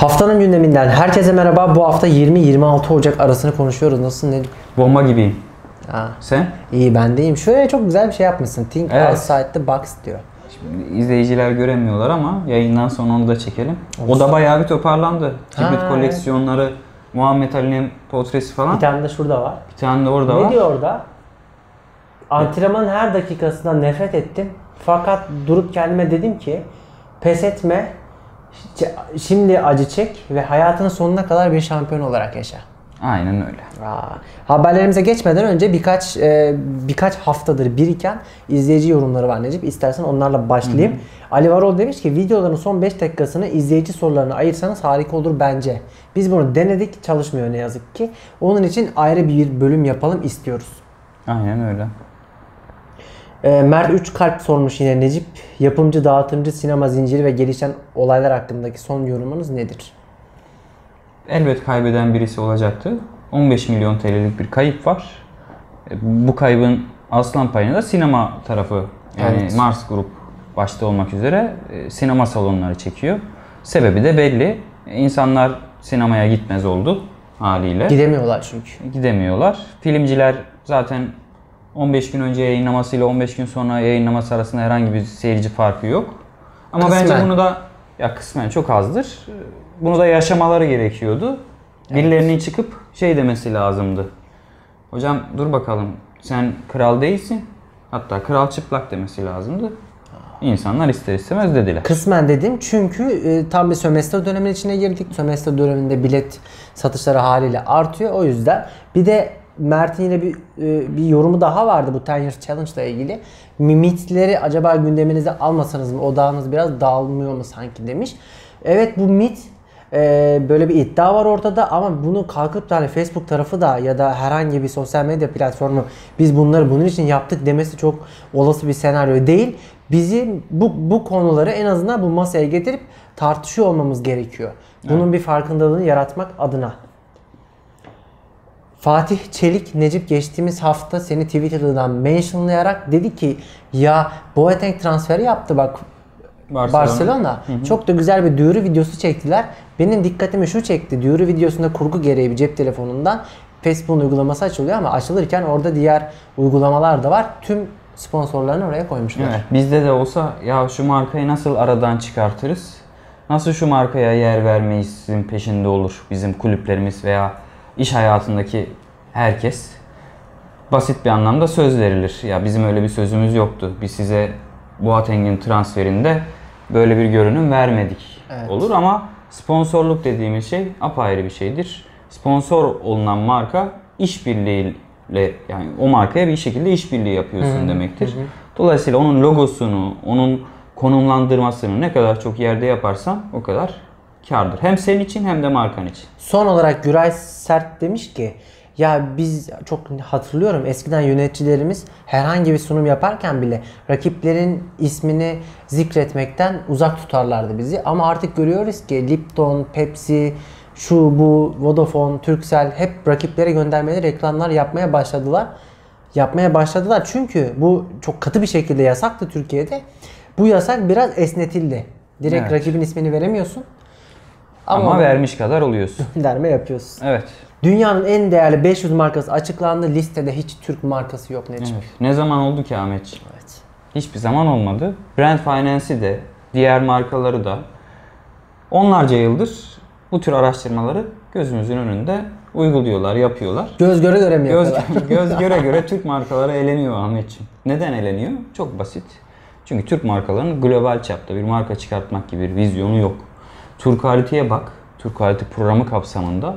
Haftanın gündeminden herkese merhaba. Bu hafta 20-26 Ocak arasını konuşuyoruz. Nasılsın? Ne? Bomba gibiyim. Ha, Sen? iyi ben deyim. Şöyle çok güzel bir şey yapmışsın. Think Evet. outside the box diyor. Şimdi izleyiciler göremiyorlar ama yayından sonra onu da çekelim. O da bayağı bir toparlandı. Kibrit Ha, koleksiyonları, Muhammed Ali'nin portresi falan. Bir tane de şurada var. Bir tane de orada ne var. diyor orada? Antrenmanın her dakikasından nefret ettim. Fakat durup kendime dedim ki pes etme. Şimdi acı çek ve hayatının sonuna kadar bir şampiyon olarak yaşa. Aynen öyle. Aa, haberlerimize geçmeden önce birkaç e, birkaç haftadır biriken izleyici yorumları var Necip. İstersen onlarla başlayayım. Ali Varol demiş ki videoların son 5 dakikasını izleyici sorularına ayırsanız harika olur bence. Biz bunu denedik çalışmıyor ne yazık ki. Onun için ayrı bir bölüm yapalım istiyoruz. Aynen öyle. E, Mert 3 kalp sormuş yine Necip. Yapımcı, dağıtımcı, sinema zinciri ve gelişen olaylar hakkındaki son yorumunuz nedir? Elbet kaybeden birisi olacaktı. 15 milyon TL'lik bir kayıp var. E, Bu kaybın aslan payını da sinema tarafı yani Evet. Mars Grup başta olmak üzere e, sinema salonları çekiyor. Sebebi de belli. İnsanlar sinemaya gitmez oldu haliyle. Gidemiyorlar çünkü. gidemiyorlar. Filmciler zaten 15 gün önce yayınlamasıyla 15 gün sonra yayınlaması arasında herhangi bir seyirci farkı yok. Ama Kısmen. bence bunu da ya kısmen çok azdır. Bunu da yaşamaları gerekiyordu. Birilerinin çıkıp şey demesi lazımdı. Hocam dur bakalım sen kral değilsin. Hatta kral çıplak demesi lazımdı. İnsanlar ister istemez dediler. Kısmen dedim çünkü e, tam bir sömestr döneminin içine girdik. Sömestr döneminde bilet satışları haliyle artıyor. O yüzden bir de Mert'in yine bir e, bir yorumu daha vardı bu 10 Years Challenge ile ilgili. Mitleri acaba gündeminize almasanız mı? Odağınız biraz dağılmıyor mu sanki demiş. Evet bu mit e, böyle bir iddia var ortada ama bunu kalkıp da hani Facebook tarafı da ya da herhangi bir sosyal medya platformu biz bunları bunun için yaptık demesi çok olası bir senaryo değil. Bizim bu, bu konuları en azından bu masaya getirip tartışıyor olmamız gerekiyor. Bunun bir farkındalığını yaratmak adına. Fatih Çelik Necip geçtiğimiz hafta seni Twitter'dan mentionlayarak dedi ki ya Boateng transferi yaptı bak Barcelona. Barcelona. Çok da güzel bir duyuru videosu çektiler. Benim dikkatimi şu çekti. Duyuru videosunda kurgu gereği bir cep telefonundan Facebook'un uygulaması açılıyor ama açılırken orada diğer uygulamalar da var. Tüm sponsorlarını oraya koymuşlar. Evet, bizde de olsa ya şu markayı nasıl aradan çıkartırız? Nasıl şu markaya yer vermeyizin peşinde olur bizim kulüplerimiz veya iş hayatındaki herkes? Basit bir anlamda söz verilir. Ya bizim öyle bir sözümüz yoktu. Biz size Boateng'in transferinde böyle bir görünüm vermedik. Evet. Olur ama sponsorluk dediğimiz şey apayrı bir şeydir. Sponsor olunan marka işbirliğiyle yani o markaya bir şekilde işbirliği yapıyorsun demektir. Dolayısıyla onun logosunu, onun konumlandırmasını ne kadar çok yerde yaparsan o kadar kardır. Hem senin için hem de markan için. Son olarak Güray Sert demiş ki ya biz çok hatırlıyorum eskiden yöneticilerimiz herhangi bir sunum yaparken bile rakiplerin ismini zikretmekten uzak tutarlardı bizi. Ama artık görüyoruz ki Lipton, Pepsi, şu bu Vodafone, Turkcell hep rakiplere göndermeleri reklamlar yapmaya başladılar. Yapmaya başladılar çünkü bu çok katı bir şekilde yasaktı Türkiye'de. Bu yasak biraz esnetildi. Direkt Evet. rakibin ismini veremiyorsun. Ama, Ama, vermiş kadar oluyorsun. gönderme yapıyorsun. Evet. Dünyanın en değerli 500 markası açıklandı. Listede hiç Türk markası yok Necip. evet. Ne zaman oldu ki Ahmetciğim? Evet. Hiçbir zaman olmadı. Brand Finance'i de, diğer markaları da onlarca yıldır bu tür araştırmaları gözümüzün önünde uyguluyorlar, yapıyorlar. Göz göre göre mi Göz, yapıyorlar? göz göre göre Türk markaları eleniyor Ahmetciğim. Neden eleniyor? Çok basit. Çünkü Türk markalarının global çapta bir marka çıkartmak gibi bir vizyonu yok. Türk Haliti'ye bak. Türk Haliti programı kapsamında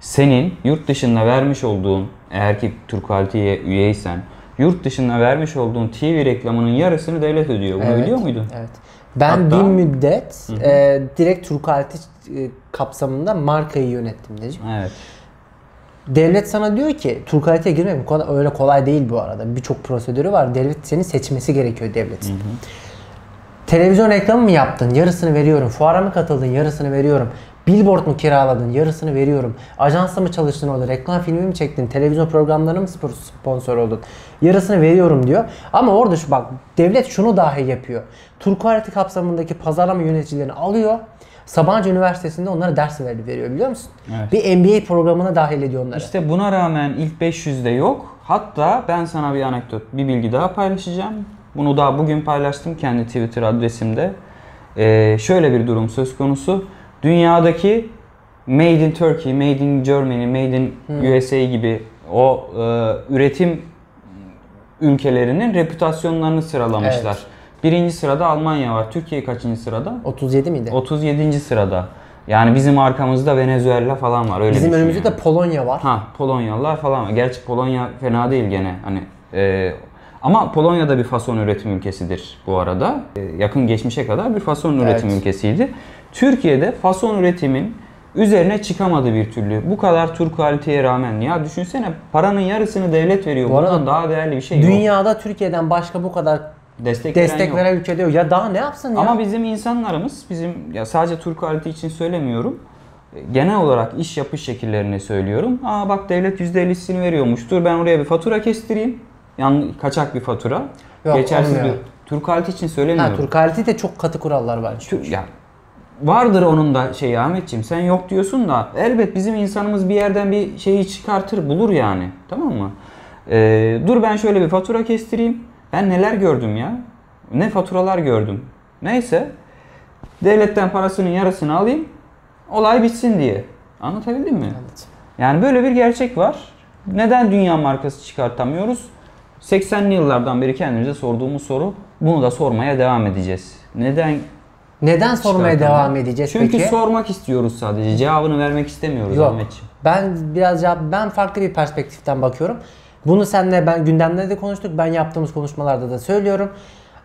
senin yurt dışında vermiş olduğun, eğer ki Türk Haliti'ye üyeysen, yurt dışında vermiş olduğun TV reklamının yarısını devlet ödüyor. Bunu Evet, biliyor muydun? Evet. Ben Hatta- bir müddet e, direkt Türk Aleti e, kapsamında markayı yönettim Necip. Evet. Devlet sana diyor ki Türk Aleti'ye girmek bu kadar öyle kolay değil bu arada. Birçok prosedürü var. Devlet seni seçmesi gerekiyor devletin. Televizyon reklamı mı yaptın? Yarısını veriyorum. Fuara mı katıldın? Yarısını veriyorum. Billboard mu kiraladın? Yarısını veriyorum. Ajansla mı çalıştın orada? Reklam filmi mi çektin? Televizyon programlarına mı sponsor oldun? Yarısını veriyorum diyor. Ama orada şu bak devlet şunu dahi yapıyor. Turkuality kapsamındaki pazarlama yöneticilerini alıyor. Sabancı Üniversitesi'nde onlara ders ver- veriyor biliyor musun? Evet. Bir MBA programına dahil ediyor onları. İşte buna rağmen ilk 500'de yok. Hatta ben sana bir anekdot, bir bilgi daha paylaşacağım. Bunu daha bugün paylaştım kendi Twitter adresimde. Ee, şöyle bir durum söz konusu. Dünyadaki Made in Turkey, Made in Germany, Made in USA gibi o e, üretim ülkelerinin reputasyonlarını sıralamışlar. Evet. Birinci sırada Almanya var. Türkiye kaçıncı sırada? 37 miydi? 37. sırada. Yani bizim arkamızda Venezuela falan var. Öyle Bizim önümüzde yani. de Polonya var. Ha Polonyalılar falan var. Gerçi Polonya fena değil gene. Hani e, ama Polonya da bir fason üretim ülkesidir bu arada. E, yakın geçmişe kadar bir fason üretim Evet. ülkesiydi. Türkiye'de fason üretimin üzerine çıkamadı bir türlü. Bu kadar tur kaliteye rağmen ya düşünsene paranın yarısını devlet veriyor. Bu arada Bundan daha değerli bir şey yok. Dünyada Türkiye'den başka bu kadar Destek, veren destek yok. veren ülkede yok. Ya daha ne yapsın ya? Ama bizim insanlarımız, bizim ya sadece Türk kalite için söylemiyorum. Genel olarak iş yapış şekillerini söylüyorum. Aa bak devlet %50'sini veriyormuş. Dur ben oraya bir fatura kestireyim. Yani kaçak bir fatura. Yok, Geçersiz olmuyor. bir Türk kalite için ha, söylemiyorum. Türk kalite de çok katı kurallar var. Tür- ya vardır onun da şeyi Ahmetciğim sen yok diyorsun da elbet bizim insanımız bir yerden bir şeyi çıkartır bulur yani tamam mı? Ee, dur ben şöyle bir fatura kestireyim. Ben neler gördüm ya? Ne faturalar gördüm. Neyse devletten parasının yarısını alayım olay bitsin diye. Anlatabildim mi? Evet. Yani böyle bir gerçek var. Neden dünya markası çıkartamıyoruz? 80'li yıllardan beri kendimize sorduğumuz soru. Bunu da sormaya devam edeceğiz. Neden Neden sormaya devam edeceğiz Çünkü peki? sormak istiyoruz sadece. Cevabını vermek istemiyoruz Yok. Ahmetciğim. Ben biraz cevap, ben farklı bir perspektiften bakıyorum. Bunu seninle ben gündemde de konuştuk. Ben yaptığımız konuşmalarda da söylüyorum.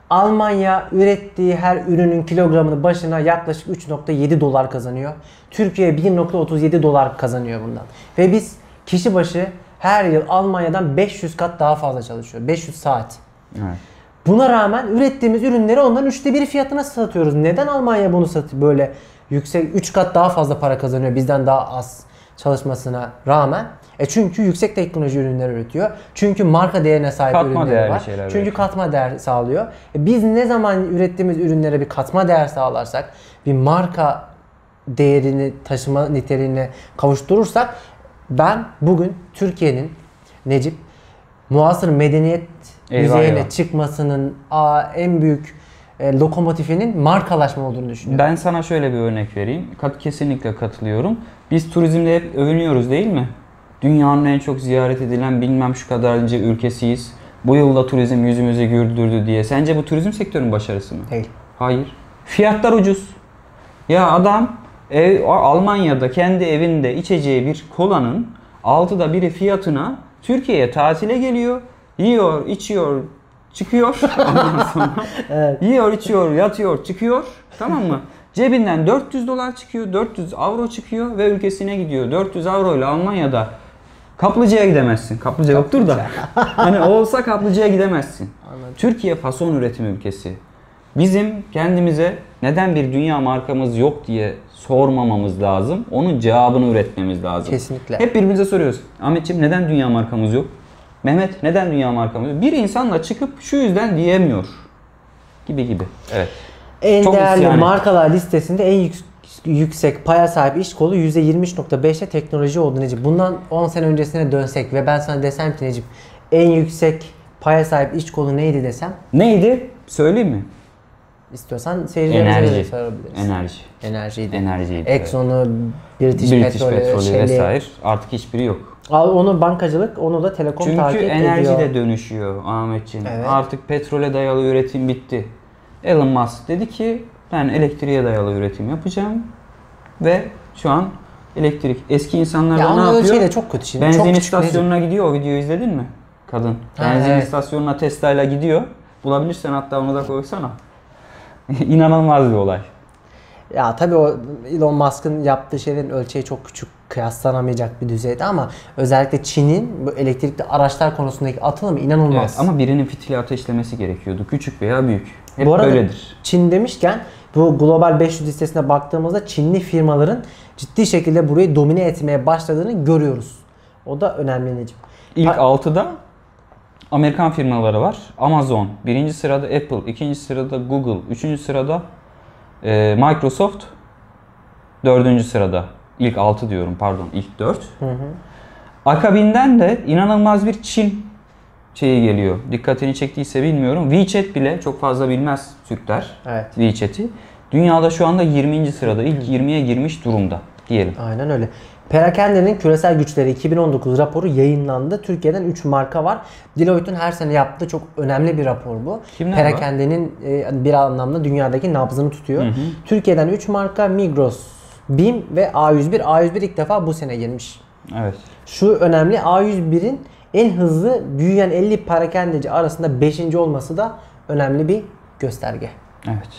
Almanya ürettiği her ürünün kilogramını başına yaklaşık 3.7 dolar kazanıyor. Türkiye 1.37 dolar kazanıyor bundan. Ve biz kişi başı her yıl Almanya'dan 500 kat daha fazla çalışıyor. 500 saat. Evet. Buna rağmen ürettiğimiz ürünleri onların üçte biri fiyatına satıyoruz. Neden Almanya bunu satıyor böyle yüksek 3 kat daha fazla para kazanıyor bizden daha az çalışmasına rağmen? E çünkü yüksek teknoloji ürünler üretiyor. Çünkü marka değerine sahip Katma ürünleri var. Çünkü üretiyor. katma değer sağlıyor. E biz ne zaman ürettiğimiz ürünlere bir katma değer sağlarsak, bir marka değerini taşıma niteliğine kavuşturursak ben bugün Türkiye'nin Necip muasır medeniyet Eyvah yüzeyine eyvah. çıkmasının aa, en büyük e, lokomotifinin markalaşma olduğunu düşünüyorum. Ben sana şöyle bir örnek vereyim. Kat kesinlikle katılıyorum. Biz turizmde hep övünüyoruz değil mi? Dünyanın en çok ziyaret edilen bilmem şu kadarcı ülkesiyiz. Bu yılda turizm yüzümüzü güldürdü diye. Sence bu turizm sektörünün başarısı mı? Değil. Hayır. Fiyatlar ucuz. Ya adam ev, Almanya'da kendi evinde içeceği bir kolanın altıda biri fiyatına Türkiye'ye tatile geliyor. Yiyor, içiyor, çıkıyor. Ondan sonra yiyor, içiyor, yatıyor, çıkıyor. Tamam mı? Cebinden 400 dolar çıkıyor, 400 avro çıkıyor ve ülkesine gidiyor. 400 avro ile Almanya'da Kaplıca'ya gidemezsin. Kaplıca yoktur da. hani olsa kaplıcaya gidemezsin. Türkiye fason üretim ülkesi. Bizim kendimize neden bir dünya markamız yok diye sormamamız lazım. Onun cevabını üretmemiz lazım. Kesinlikle. Hep birbirimize soruyoruz. Ahmetciğim neden dünya markamız yok? Mehmet neden dünya markamız yok? Bir insanla çıkıp şu yüzden diyemiyor. Gibi gibi. Evet. En Çok değerli yani. markalar listesinde en yük- yüksek paya sahip iş kolu %23.5'te teknoloji oldu Necip. Bundan 10 sene öncesine dönsek ve ben sana desem ki Necip en yüksek paya sahip iş kolu neydi desem Neydi? Söyleyeyim mi? İstiyorsan seyircilerimize de Enerji. sorabiliriz. Enerji. Enerjiydi. Enerjiydi. Exxon'u, British, British Petrol'ü, Petrol'ü Shell'i. vesaire artık hiçbiri yok. Al onu bankacılık, onu da telekom Çünkü takip enerji ediyor. de dönüşüyor Ahmetciğim. Evet. Artık petrole dayalı üretim bitti. Elon Musk dedi ki ben elektriğe dayalı üretim yapacağım ve şu an elektrik eski insanlar ya da ne onun yapıyor? ölçeği de çok kötü şimdi. Benzin çok küçük istasyonuna gidiyor. O videoyu izledin mi? Kadın. Ha, Benzin evet. istasyonuna Tesla ile gidiyor. Bulabilirsen hatta onu da koysana. İnanılmaz bir olay. Ya tabii o Elon Musk'ın yaptığı şeylerin ölçeği çok küçük kıyaslanamayacak bir düzeyde ama özellikle Çin'in bu elektrikli araçlar konusundaki atılımı inanılmaz. Evet, ama birinin fitili ateşlemesi gerekiyordu. Küçük veya büyük. Hep Bu arada böyledir. Çin demişken bu Global 500 listesine baktığımızda Çinli firmaların ciddi şekilde burayı domine etmeye başladığını görüyoruz. O da önemli Necip. İlk Ha- 6'da Amerikan firmaları var. Amazon, birinci sırada Apple, ikinci sırada Google, üçüncü sırada e, Microsoft, Dördüncü sırada. İlk 6 diyorum pardon ilk 4. Akabinden de inanılmaz bir Çin şeyi geliyor. Dikkatini çektiyse bilmiyorum. WeChat bile çok fazla bilmez Türkler. Evet. WeChat'i. Dünyada şu anda 20. sırada. ilk 20'ye girmiş durumda diyelim. Aynen öyle. Perakende'nin küresel güçleri 2019 raporu yayınlandı. Türkiye'den 3 marka var. Deloitte'un her sene yaptığı çok önemli bir rapor bu. Kimler Perakende'nin e, bir anlamda dünyadaki nabzını tutuyor. Türkiye'den 3 marka Migros, BİM ve A101. A101 ilk defa bu sene girmiş. Evet. Şu önemli A101'in en hızlı büyüyen 50 perakendeci arasında 5. olması da önemli bir gösterge. Evet.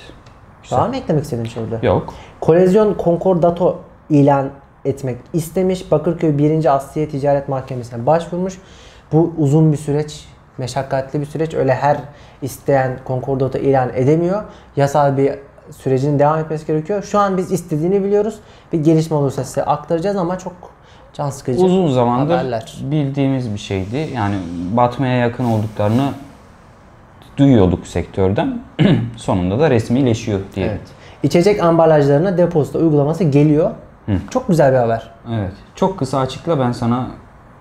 Daha mı eklemek istediğin şey oldu? Yok. Kolezyon Concordato ilan etmek istemiş. Bakırköy 1. Asliye Ticaret Mahkemesi'ne başvurmuş. Bu uzun bir süreç, meşakkatli bir süreç. Öyle her isteyen Concordato ilan edemiyor. Yasal bir sürecin devam etmesi gerekiyor. Şu an biz istediğini biliyoruz. Bir gelişme olursa size aktaracağız ama çok can sıkıcı Uzun zamandır haberler. bildiğimiz bir şeydi. Yani batmaya yakın olduklarını duyuyorduk sektörden. Sonunda da resmileşiyor diyelim. Evet. İçecek ambalajlarına depozito uygulaması geliyor. Çok güzel bir haber. Evet. Çok kısa açıkla ben sana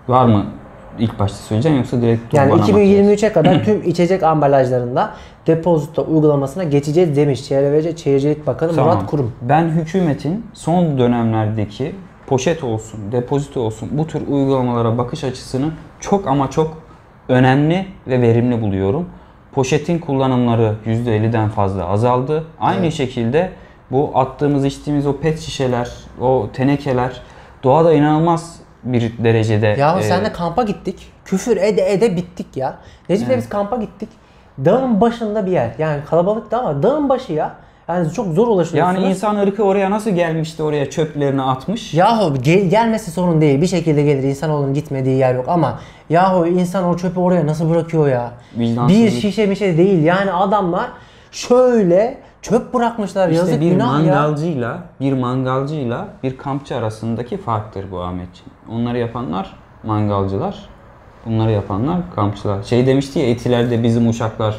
var mı ilk başta söyleyeceğim yoksa direkt Yani bana mı atıyorsun? 2023'e kadar tüm içecek ambalajlarında depozito uygulamasına geçeceğiz demiş Çevre ve Şehircilik Bakanı Tamam. Murat Kurum. Ben hükümetin son dönemlerdeki poşet olsun, depozito olsun bu tür uygulamalara bakış açısını çok ama çok önemli ve verimli buluyorum. Poşetin kullanımları %50'den fazla azaldı. Aynı şekilde bu attığımız içtiğimiz o pet şişeler, o tenekeler doğada inanılmaz bir derecede Yahu e, senle kampa gittik. Küfür ede ede bittik ya. Necip'le biz kampa gittik. Dağın başında bir yer. Yani kalabalıktı ama dağın başı ya. Yani çok zor ulaşıyorsunuz. yani insan ırkı oraya nasıl gelmişti oraya çöplerini atmış. Yahu gel- gelmesi sorun değil. Bir şekilde gelir. İnsanoğlunun gitmediği yer yok ama yahu insan o çöpü oraya nasıl bırakıyor ya? Bir şişe bir şey değil. Yani adamlar şöyle çöp bırakmışlar. İşte Yazık bir günah ya. mangalcıyla bir mangalcıyla bir kampçı arasındaki farktır bu Ahmetciğim. Onları yapanlar mangalcılar, bunları yapanlar kampçılar. Şey demişti ya etilerde bizim uşaklar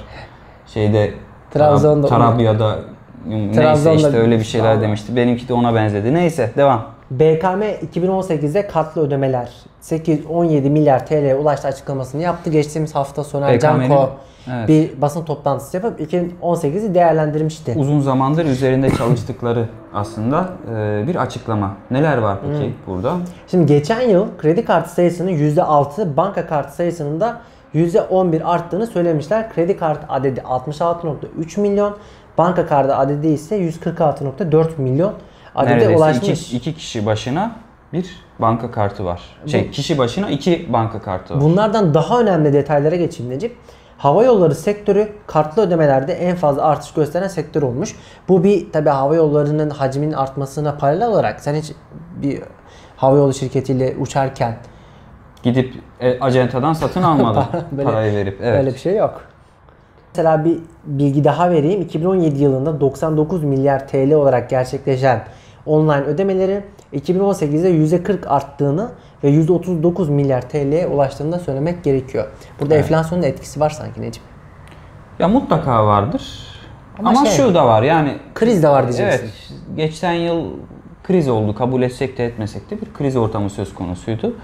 şeyde Trabzon'da- Tarab- Tarabya'da neyse Trabzon'da- işte öyle bir şeyler demişti. Benimki de ona benzedi. Neyse devam. BKM 2018'de kartlı ödemeler 817 milyar TL'ye ulaştı açıklamasını yaptı. Geçtiğimiz hafta Soner Canko evet. bir basın toplantısı yapıp 2018'i değerlendirmişti. Uzun zamandır üzerinde çalıştıkları aslında e, bir açıklama. Neler var peki burada? Şimdi geçen yıl kredi kartı sayısının %6, banka kartı sayısının da %11 arttığını söylemişler. Kredi kartı adedi 66.3 milyon, banka kartı adedi ise 146.4 milyon adede Neredeyse ulaşmış. iki, iki kişi başına bir banka kartı var. Şey kişi başına iki banka kartı var. Bunlardan daha önemli detaylara geçeyim Necip. Hava yolları sektörü kartlı ödemelerde en fazla artış gösteren sektör olmuş. Bu bir tabi hava yollarının hacminin artmasına paralel olarak sen hiç bir hava yolu şirketiyle uçarken Gidip e, acentadan satın almadı Böyle- parayı verip. Evet. öyle bir şey yok. Mesela bir bilgi daha vereyim. 2017 yılında 99 milyar TL olarak gerçekleşen online ödemeleri 2018'de %40 arttığını ve %39 milyar TL'ye ulaştığını da söylemek gerekiyor. Burada Evet. enflasyonun da etkisi var sanki Necip. Ya mutlaka vardır. Ama Ama, şey- şu da var yani. Kriz de var diyeceksin. Evet. Geçen yıl kriz oldu. Kabul etsek de etmesek de bir kriz ortamı söz konusuydu.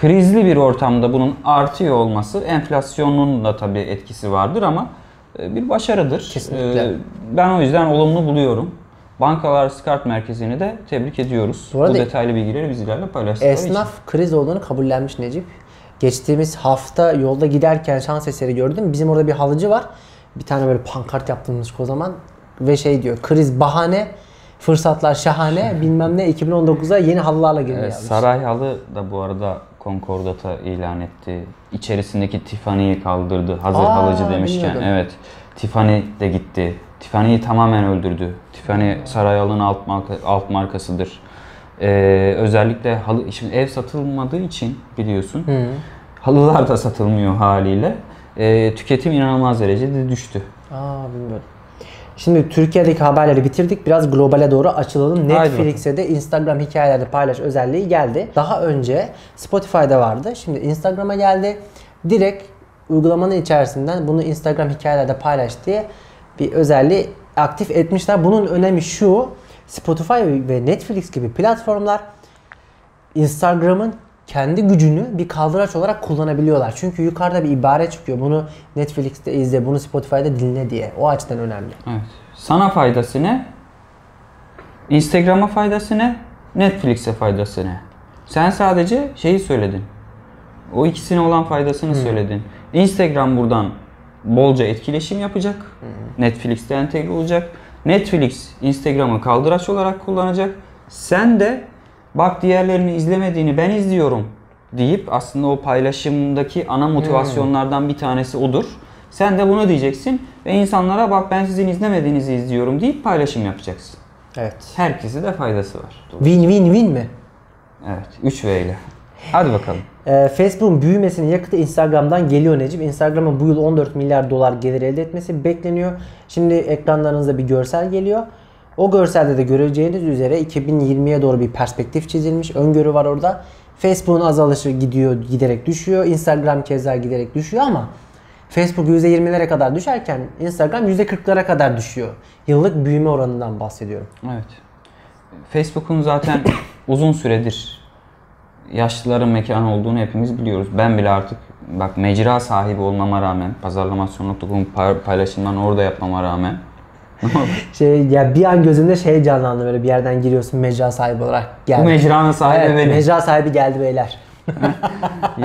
Krizli bir ortamda bunun artıyor olması enflasyonun da tabii etkisi vardır ama e, bir başarıdır. Kesinlikle. E, Ben o yüzden olumlu buluyorum. Bankalar Skart Merkezi'ni de tebrik ediyoruz. Bu Bu, arada- detaylı bilgileri bizlerle paylaştıkları için. Esnaf kriz olduğunu kabullenmiş Necip. Geçtiğimiz hafta yolda giderken şans eseri gördüm. Bizim orada bir halıcı var. Bir tane böyle pankart yaptırmış o zaman. Ve şey diyor kriz bahane, fırsatlar şahane bilmem ne 2019'a yeni halılarla geliyor Evet, yazmış. Saray Halı da bu arada Concordata ilan etti. İçerisindeki Tiffany'yi kaldırdı. Hazır Aa, halıcı demişken. bilmiyordum. Evet. Tiffany de gitti. Tiffany'yi tamamen öldürdü. Tiffany Saray Halı'nın alt, marka, alt markasıdır. Ee, özellikle halı, şimdi ev satılmadığı için biliyorsun. Halılar da satılmıyor haliyle. Ee, tüketim inanılmaz derecede düştü. Aa bilmiyorum. Şimdi Türkiye'deki haberleri bitirdik. Biraz globale doğru açılalım. Netflix'e de Instagram hikayelerde paylaş özelliği geldi. Daha önce Spotify'da vardı. Şimdi Instagram'a geldi. Direkt uygulamanın içerisinden bunu Instagram hikayelerde paylaş diye bir özelliği aktif etmişler. Bunun önemi şu. Spotify ve Netflix gibi platformlar Instagram'ın kendi gücünü bir kaldıraç olarak kullanabiliyorlar. Çünkü yukarıda bir ibare çıkıyor. Bunu Netflix'te izle, bunu Spotify'da dinle diye. O açıdan önemli. Evet. Sana faydası ne? Instagram'a faydası ne? Netflix'e faydası ne? Sen sadece şeyi söyledin. O ikisine olan faydasını söyledin. Instagram buradan bolca etkileşim yapacak. Netflix'te entegre olacak. Netflix Instagram'ı kaldıraç olarak kullanacak. Sen de bak diğerlerini izlemediğini ben izliyorum deyip aslında o paylaşımdaki ana motivasyonlardan bir tanesi odur. Sen de bunu diyeceksin ve insanlara bak ben sizin izlemediğinizi izliyorum deyip paylaşım yapacaksın. Evet. Herkese de faydası var. Win win win mi? Evet. 3 V ile. Hadi bakalım. Ee, Facebook'un büyümesinin yakıtı Instagram'dan geliyor Necip. Instagram'ın bu yıl 14 milyar dolar gelir elde etmesi bekleniyor. Şimdi ekranlarınızda bir görsel geliyor. O görselde de göreceğiniz üzere 2020'ye doğru bir perspektif çizilmiş. Öngörü var orada. Facebook'un azalışı gidiyor, giderek düşüyor. Instagram keza giderek düşüyor ama Facebook %20'lere kadar düşerken Instagram %40'lara kadar düşüyor. Yıllık büyüme oranından bahsediyorum. Evet. Facebook'un zaten uzun süredir yaşlıların mekanı olduğunu hepimiz biliyoruz. Ben bile artık bak mecra sahibi olmama rağmen, pazarlamasyon.com pay- paylaşımlarını orada yapmama rağmen Şey ya bir an gözümde şey canlandı böyle bir yerden giriyorsun mecra sahibi olarak geldi. bu mecranın sahibi Evet, benim. mecra sahibi geldi beyler.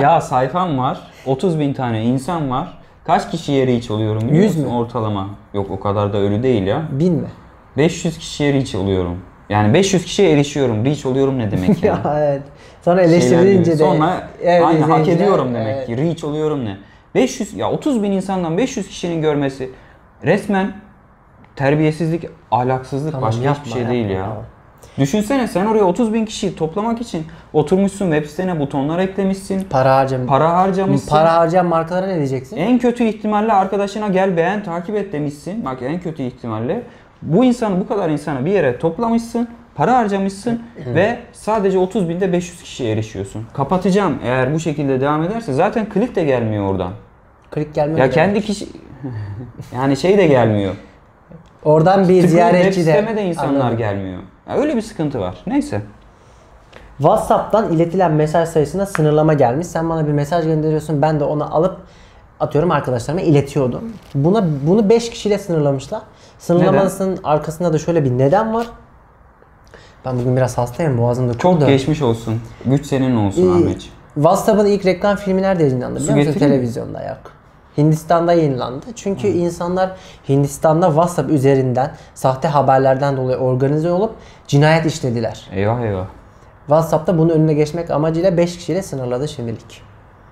ya sayfam var, 30 bin tane insan var. Kaç kişiye reach oluyorum biliyor Yüz musun mü? ortalama? Yok o kadar da ölü değil ya. Bin mi? 500 kişiye reach oluyorum. Yani 500 kişiye erişiyorum. Reach oluyorum ne demek ya? Ya evet. Sonra eleştirilince de Sonra evet, aynı hak ediyorum demek evet. ki. Reach oluyorum ne? 500 ya 30 bin insandan 500 kişinin görmesi resmen terbiyesizlik, ahlaksızlık Tamam, başka yapma, hiçbir şey yapma, değil ya. tamam. Düşünsene sen oraya 30 bin kişiyi toplamak için oturmuşsun web sitene butonlar eklemişsin. Para harcam. Para harcamışsın. Para harcayan markalara ne diyeceksin? En kötü ihtimalle arkadaşına gel beğen takip et demişsin. Bak en kötü ihtimalle bu insanı bu kadar insanı bir yere toplamışsın. Para harcamışsın ve sadece 30 binde 500 kişiye erişiyorsun. Kapatacağım eğer bu şekilde devam ederse zaten klik de gelmiyor oradan. Klik gelmiyor. Ya kendi kişi yani şey de gelmiyor. Oradan bir web ziyaretçi de. de insanlar Anladım. gelmiyor. Ya öyle bir sıkıntı var. Neyse. WhatsApp'tan iletilen mesaj sayısına sınırlama gelmiş. Sen bana bir mesaj gönderiyorsun. Ben de onu alıp atıyorum arkadaşlarıma iletiyordum. Buna bunu 5 kişiyle sınırlamışlar. Sınırlamasının arkasında da şöyle bir neden var. Ben bugün biraz hastayım. Boğazımda Çok kurdu. geçmiş olsun. Güç senin olsun Ee, Ahmetciğim. WhatsApp'ın ilk reklam filmi nerede yayınlandı biliyor musun? Televizyonda yok. Hindistan'da yayınlandı. Çünkü insanlar Hindistan'da WhatsApp üzerinden sahte haberlerden dolayı organize olup cinayet işlediler. Eyvah eyvah. WhatsApp'ta bunun önüne geçmek amacıyla 5 kişiyle sınırladı şimdilik.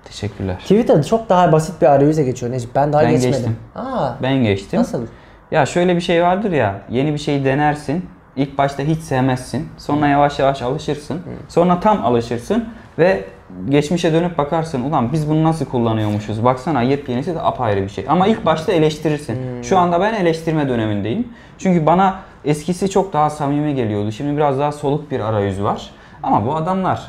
Teşekkürler. Twitter'da çok daha basit bir arayüze geçiyor Necip. Ben daha Ben geçmedim. geçtim. Aa, Ben geçtim. nasıl? Ya şöyle bir şey vardır ya, yeni bir şey denersin. İlk başta hiç sevmezsin. Sonra yavaş yavaş alışırsın. Sonra tam alışırsın ve geçmişe dönüp bakarsın. Ulan biz bunu nasıl kullanıyormuşuz? Baksana yepyenisi de apayrı bir şey. Ama ilk başta eleştirirsin. Şu anda ben eleştirme dönemindeyim. Çünkü bana eskisi çok daha samimi geliyordu. Şimdi biraz daha soluk bir arayüz var. Ama bu adamlar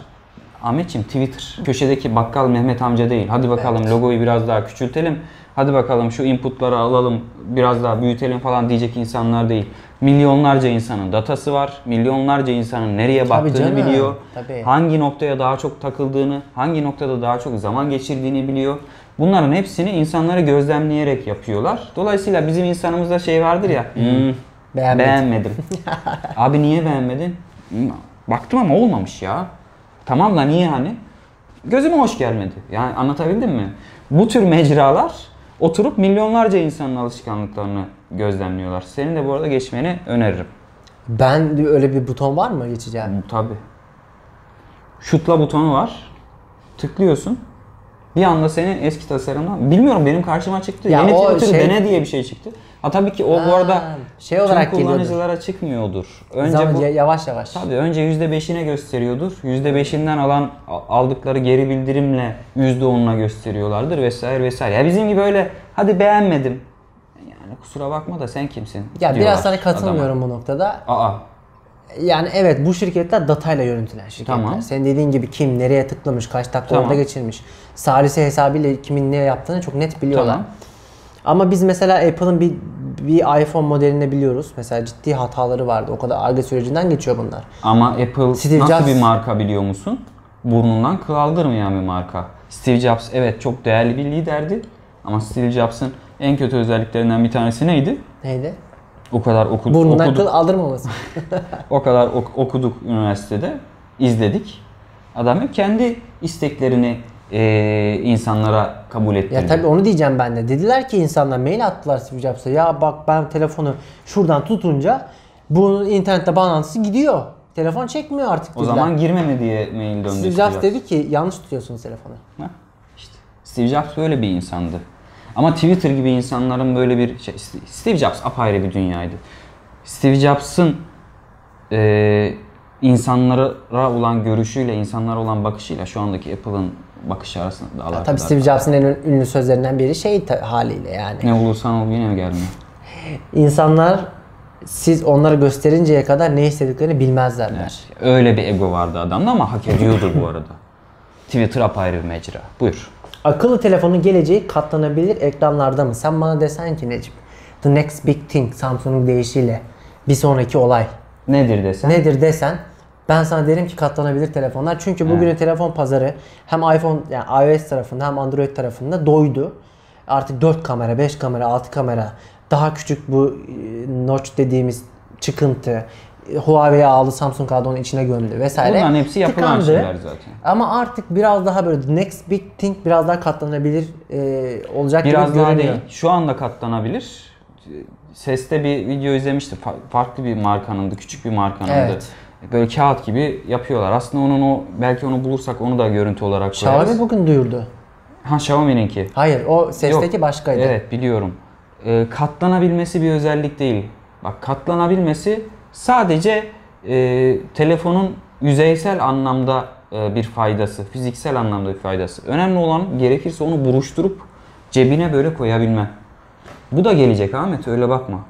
Ahmetciğim Twitter. Köşedeki bakkal Mehmet amca değil. Hadi bakalım logoyu biraz daha küçültelim. Hadi bakalım şu inputları alalım, biraz daha büyütelim falan diyecek insanlar değil. Milyonlarca insanın datası var. Milyonlarca insanın nereye baktığını canım, biliyor. tabii. Hangi noktaya daha çok takıldığını, hangi noktada daha çok zaman geçirdiğini biliyor. Bunların hepsini insanları gözlemleyerek yapıyorlar. Dolayısıyla bizim insanımızda şey vardır ya. "Hmm, Beğenmedim." beğenmedim. Abi niye beğenmedin? "Hmm, Baktım ama olmamış ya. Tamam da niye hani? Gözüme hoş gelmedi. Yani anlatabildim mi? Bu tür mecralar oturup milyonlarca insanın alışkanlıklarını gözlemliyorlar. Senin de bu arada geçmeni öneririm. Ben öyle bir buton var mı geçeceğim? Tabi. Şutla butonu var. Tıklıyorsun. Bir anda senin eski tasarımdan bilmiyorum benim karşıma çıktı. Ya Yeni Twitter şey- dene diye bir şey çıktı. Ha tabii ki o bu arada şey olarak tüm geliyordur. kullanıcılara çıkmıyordur. Önce Zaman- bu ya- yavaş yavaş. Tabii önce %5'ine gösteriyordur. %5'inden alan aldıkları geri bildirimle %10'una gösteriyorlardır vesaire vesaire. Ya bizim gibi öyle hadi beğenmedim. Yani kusura bakma da sen kimsin? Ya biraz sana katılmıyorum adama. bu noktada. Aa Yani evet bu şirketler datayla yönetilen şirketler. Tamam. Senin dediğin gibi kim nereye tıklamış, kaç dakika Tamam. orada geçirmiş. Salise hesabıyla kimin ne yaptığını çok net biliyorlar. Tamam. Ama biz mesela Apple'ın bir bir iPhone modelini biliyoruz. Mesela ciddi hataları vardı. O kadar arge sürecinden geçiyor bunlar. Ama Apple Steve nasıl Jobs- bir marka biliyor musun? Burnundan kıl aldırmayan bir marka. Steve Jobs evet çok değerli bir liderdi. Ama Steve Jobs'ın en kötü özelliklerinden bir tanesi neydi? Neydi? O kadar oku- Burnundan okuduk. kıl aldırmaması. O kadar ok- okuduk üniversitede, izledik. Adam hep kendi isteklerini eee, insanlara kabul ettirdi. ya tabii onu diyeceğim ben de. Dediler ki insanlar mail attılar Steve Jobs'a. Ya bak ben telefonu şuradan tutunca bunun internette bağlantısı gidiyor. Telefon çekmiyor artık o dediler. zaman girmeme diye mail döndü. Steve Jobs dedi ki yanlış tutuyorsunuz telefonu. Ha, işte. Steve Jobs böyle bir insandı. Ama Twitter gibi insanların böyle bir şey, Steve Jobs apayrı bir dünyaydı. Steve Jobs'ın eee insanlara olan görüşüyle, insanlara olan bakışıyla şu andaki Apple'ın bakışı arasında da alakadar. Tabii Steve Jobs'ın en ünlü sözlerinden biri şey haliyle yani. Ne olursan ol yine mi gelmiyor? İnsanlar siz onları gösterinceye kadar ne istediklerini bilmezlerler. Öyle bir ego vardı adamda ama hak ediyordu bu arada. Twitter apayrı bir mecra. Buyur. Akıllı telefonun geleceği katlanabilir ekranlarda mı? Sen bana desen ki Necip, the next big thing Samsung'un değişiyle bir sonraki olay Nedir desen? nedir desen ben sana derim ki katlanabilir telefonlar. Çünkü bugünün telefon pazarı hem iPhone yani iOS tarafında hem Android tarafında doydu. Artık 4 kamera, 5 kamera, 6 kamera, daha küçük bu e, notch dediğimiz çıkıntı, e, Huawei aldı, Samsung aldı onun içine gömdü vesaire. Bunların hepsi yapılan Tıkandı. şeyler zaten. Ama artık biraz daha böyle next big thing biraz daha katlanabilir e, olacak Biraz gibi daha görünüyor. değil. Şu anda katlanabilir. Seste bir video izlemiştim. Fa- Farklı bir markanındı, küçük bir markanındı. Evet. Böyle kağıt gibi yapıyorlar. Aslında onun o belki onu bulursak onu da görüntü olarak koyarız. Xiaomi bugün duyurdu. Ha Xiaomi'ninki. Hayır o sesteki Yok. başkaydı. Evet biliyorum. Ee, katlanabilmesi bir özellik değil. Bak katlanabilmesi sadece e, telefonun yüzeysel anlamda e, bir faydası, fiziksel anlamda bir faydası. Önemli olan gerekirse onu buruşturup cebine böyle koyabilmen. Bu da gelecek Ahmet öyle bakma.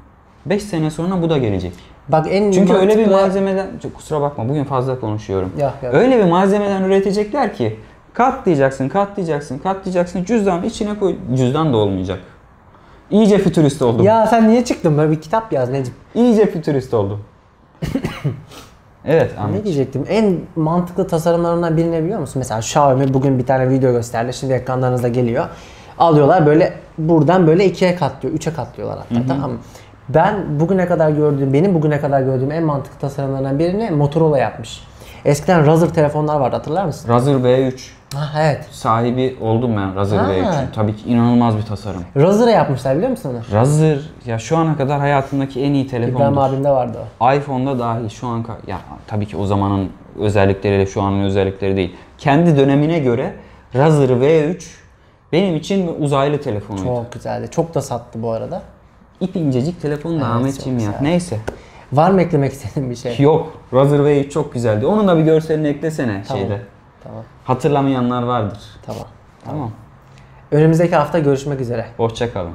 5 sene sonra bu da gelecek. Bak en Çünkü öyle bir malzemeden, çok kusura bakma bugün fazla konuşuyorum. Yok, yok. Öyle bir malzemeden üretecekler ki katlayacaksın, katlayacaksın, katlayacaksın, cüzdanın içine koy. Cüzdan da olmayacak. İyice fütürist oldum. Ya sen niye çıktın böyle bir kitap yaz Necip. İyice fütürist oldum. evet Ne Ahmet. diyecektim? En mantıklı tasarımlarından birini biliyor musun? Mesela Xiaomi bugün bir tane video gösterdi. Şimdi ekranlarınızda geliyor. Alıyorlar böyle buradan böyle ikiye katlıyor. Üçe katlıyorlar hatta tamam mı? Ben bugüne kadar gördüğüm, benim bugüne kadar gördüğüm en mantıklı tasarımlarından birini Motorola yapmış. Eskiden Razer telefonlar vardı hatırlar mısın? Razer V3 Ha evet. sahibi oldum ben Razer Ha. V3'ün. Tabii ki inanılmaz bir tasarım. Razer'a yapmışlar biliyor musun onu? Razer ya şu ana kadar hayatımdaki en iyi İbrahim telefondur. abimde vardı o. iPhone'da dahil şu an ya tabii ki o zamanın özellikleriyle şu anın özellikleri değil. Kendi dönemine göre Razer V3 benim için uzaylı telefonuydu. Çok güzeldi. Çok da sattı bu arada. İp incecik telefon da Evet, Ahmetciğim ya. Neyse. Var mı eklemek istediğin bir şey? Yok. Razer V3 çok güzeldi. Onun da bir görselini eklesene Tamam. şeyde. Tamam. Hatırlamayanlar vardır. Tamam. Tamam. Önümüzdeki hafta görüşmek üzere. Hoşça kalın.